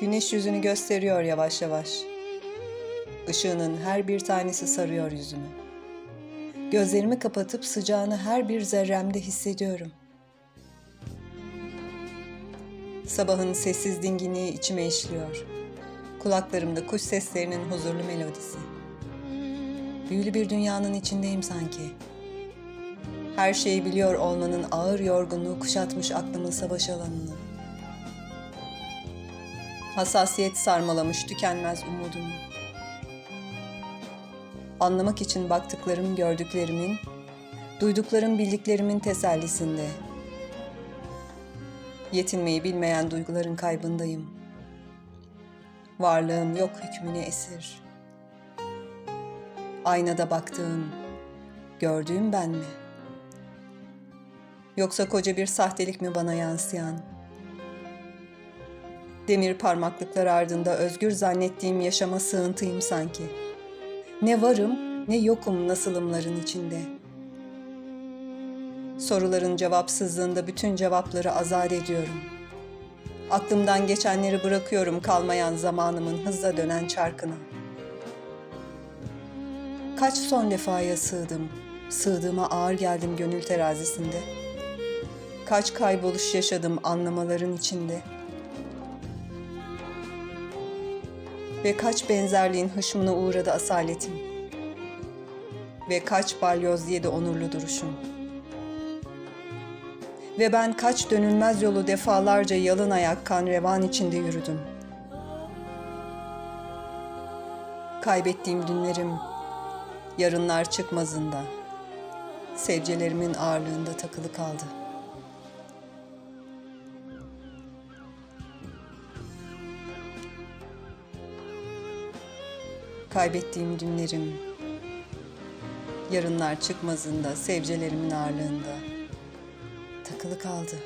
Güneş yüzünü gösteriyor yavaş yavaş. Işığının her bir tanesi sarıyor yüzümü. Gözlerimi kapatıp sıcağını her bir zerremde hissediyorum. Sabahın sessiz dinginliği içime işliyor. Kulaklarımda kuş seslerinin huzurlu melodisi. Büyülü bir dünyanın içindeyim sanki. Her şeyi biliyor olmanın ağır yorgunluğu kuşatmış aklımın savaş alanını. Hassasiyet sarmalamış tükenmez umudumu. Anlamak için baktıklarım gördüklerimin, duyduklarım bildiklerimin tesellisinde. Yetinmeyi bilmeyen duyguların kaybındayım. Varlığım yok hükmüne esir. Aynada baktığım, gördüğüm ben mi? Yoksa koca bir sahtelik mi bana yansıyan? Demir parmaklıklar ardında özgür zannettiğim yaşama sığıntıyım sanki. Ne varım ne yokum nasılımların içinde. Soruların cevapsızlığında bütün cevapları azar ediyorum. Aklımdan geçenleri bırakıyorum kalmayan zamanımın hızla dönen çarkına. Kaç son defaya sığdım, sığdığıma ağır geldim gönül terazisinde. Kaç kayboluş yaşadım anlamaların içinde. Ve kaç benzerliğin hışmına uğradı asaletim. Ve kaç balyoz yedi onurlu duruşum. Ve ben kaç dönülmez yolu defalarca yalın ayak kan revan içinde yürüdüm. Kaybettiğim dünlerim yarınlar çıkmazında, sevcelerimin ağırlığında takılı kaldı. Kaybettiğim dünlerim yarınlar çıkmazında, sevcelerimin ağırlığında takılı kaldı.